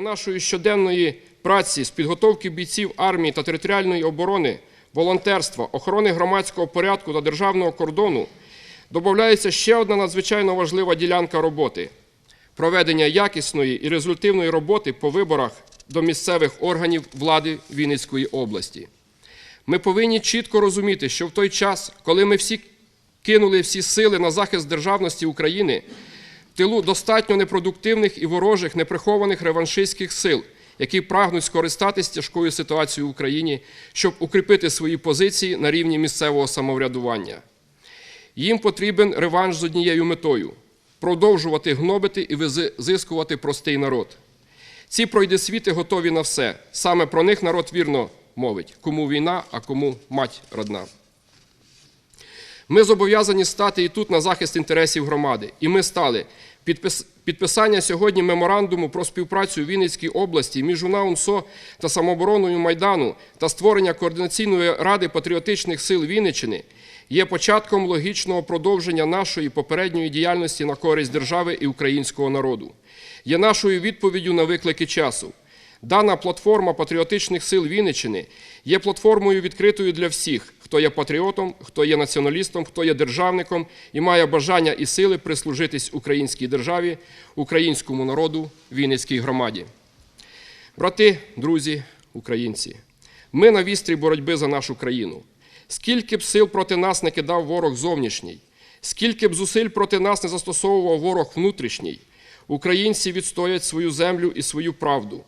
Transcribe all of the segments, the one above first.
до нашої щоденної праці з підготовки бійців армії та територіальної оборони, волонтерства, охорони громадського порядку та державного кордону додається ще одна надзвичайно важлива ділянка роботи проведення якісної і результативної роботи по виборах до місцевих органів влади Вінницької області. Ми повинні чітко розуміти, що в той час, коли ми всі кинули всі сили на захист державності України, тилу достатньо непродуктивних і ворожих неприхованих реваншистських сил, які прагнуть скористатись тяжкою ситуацією в Україні, щоб укріпити свої позиції на рівні місцевого самоврядування. Їм потрібен реванш з однією метою продовжувати гнобити і визискувати простий народ. Ці пройдесвіти готові на все. Саме про них народ вірно мовить: кому війна, а кому мать родна. Ми зобов'язані стати і тут на захист інтересів громади. І ми стали. Підпис- Підписання сьогодні меморандуму про співпрацю у Вінницькій області між УНАУНСО та самообороною Майдану та створення координаційної ради патріотичних сил Вінниччини є початком логічного продовження нашої попередньої діяльності на користь держави і українського народу. Є нашою відповіддю на виклики часу. Дана платформа патріотичних сил Вінниччини є платформою відкритою для всіх, хто є патріотом, хто є націоналістом, хто є державником і має бажання і сили прислужитись українській державі, українському народу, Вінницькій громаді. Брати, друзі, українці, ми на вістрі боротьби за нашу країну. Скільки б сил проти нас не кидав ворог зовнішній, скільки б зусиль проти нас не застосовував ворог внутрішній, українці відстоять свою землю і свою правду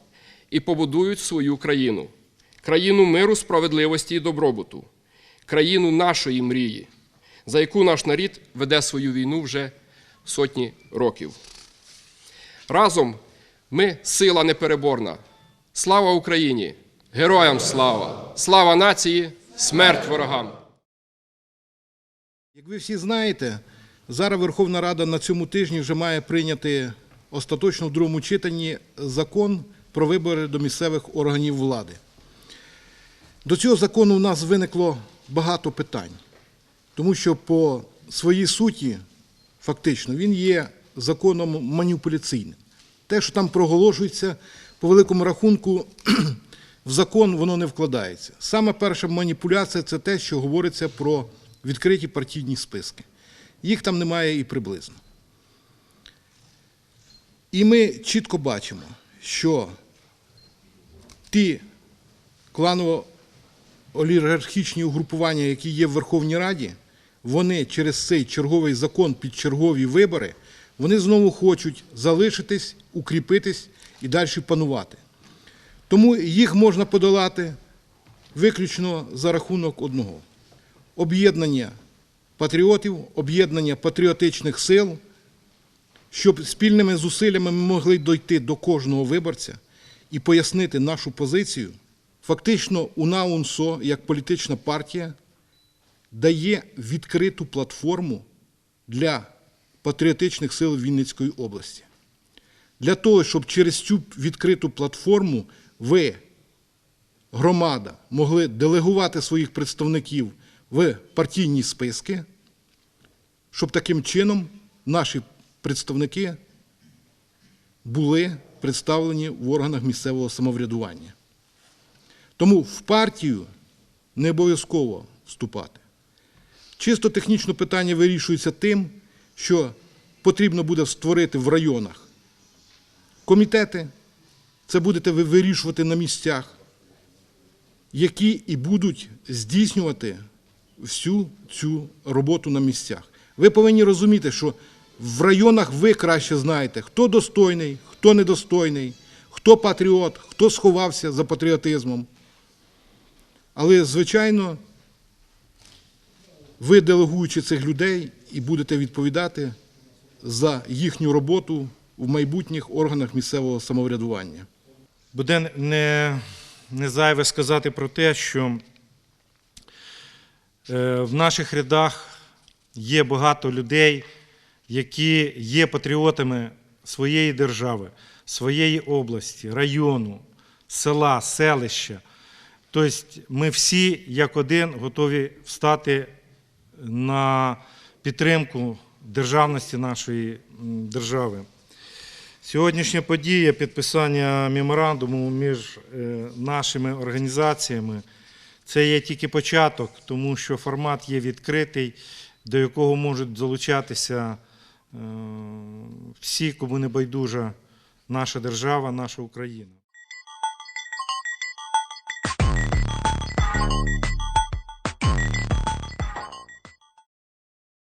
і побудують свою країну, країну миру, справедливості і добробуту, країну нашої мрії, за яку наш нарід веде свою війну вже сотні років. Разом ми сила непереборна. Слава Україні! Героям слава! Слава нації! Смерть ворогам! Як ви всі знаєте, зараз Верховна Рада на цьому тижні вже має прийняти остаточно в другому читанні закон про вибори до місцевих органів влади. До цього закону в нас виникло багато питань, тому що по своїй суті, фактично, він є законом маніпуляційним. Те, що там проголошується, по великому рахунку, в закон воно не вкладається. Саме перша маніпуляція це те, що говориться про відкриті партійні списки. Їх там немає і приблизно. І ми чітко бачимо, що ті кланово-олігархічні угрупування, які є в Верховній Раді, вони через цей черговий закон під чергові вибори, вони знову хочуть залишитись, укріпитись і далі панувати. Тому їх можна подолати виключно за рахунок одного об'єднання патріотів, об'єднання патріотичних сил, щоб спільними зусиллями ми могли дойти до кожного виборця і пояснити нашу позицію. Фактично, УНАУНСО, як політична партія, дає відкриту платформу для патріотичних сил Вінницької області. Для того, щоб через цю відкриту платформу ви, громада, могли делегувати своїх представників в партійні списки, щоб таким чином наші представники були представлені в органах місцевого самоврядування. Тому в партію не обов'язково вступати. Чисто технічно питання вирішується тим, що потрібно буде створити в районах комітети, це будете ви вирішувати на місцях, які і будуть здійснювати всю цю роботу на місцях. Ви повинні розуміти, що в районах ви краще знаєте, хто достойний, хто недостойний, хто патріот, хто сховався за патріотизмом. Але, звичайно, ви делегуючи цих людей і будете відповідати за їхню роботу в майбутніх органах місцевого самоврядування. Буде не, не зайве сказати про те, що е, в наших рядах є багато людей, які є патріотами своєї держави, своєї області, району, села, селища. Тобто ми всі, як один, готові встати на підтримку державності нашої держави. Сьогоднішня подія підписання меморандуму між е, нашими організаціями це є тільки початок, тому що формат є відкритий, до якого можуть залучатися всі, кому не байдужа наша держава, наша Україна.